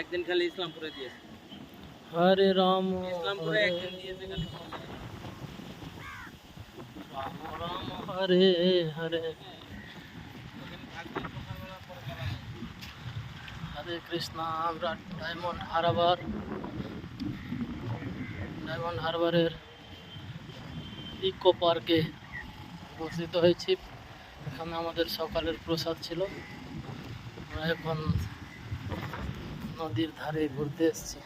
একদিন খালি ইসলামপুরে দিয়েছে। হরে রাম ইসলামপুরে একদিন দিয়েছে খালি। রাম হরে হরে। হরে কৃষ্ণ আমরা ডায়মন্ড হারবার। ডায়মন্ড হারবারের ইকো পার্কে উপস্থিত হয়েছি। এখানে আমাদের সকালের প্রসাদ ছিল। আমরা এখন নদীর ধারে ঘুরতে এসেছি।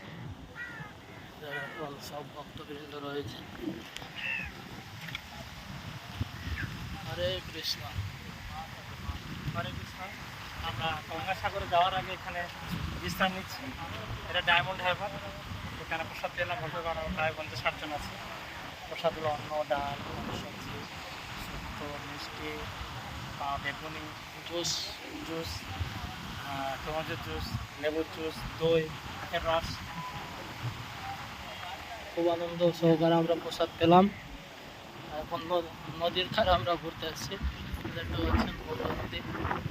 সব ভক্তবৃন্দ রয়েছে। হরে কৃষ্ণ। হরে কৃষ্ণ। আমরা গঙ্গাসাগরে যাওয়ার আগে এখানে বিশ্রাম নিচ্ছি। এটা ডায়মন্ড হারবার এখানে প্রসাদ পেলাম ভক্তগণ প্রায় পঞ্চাশ ষাট জন আছে। প্রসাদ হলো অন্ন ডাল সবজি শুক্তো মিষ্টি বেগুনি জুস। জুস। টমেটোর জুস লেবুর জুস দই আখের খুব আনন্দ সহকারে আমরা প্রসাদ পেলাম। এখন নদীর ধারে আমরা ঘুরতে আসছি দেখতে পাচ্ছেন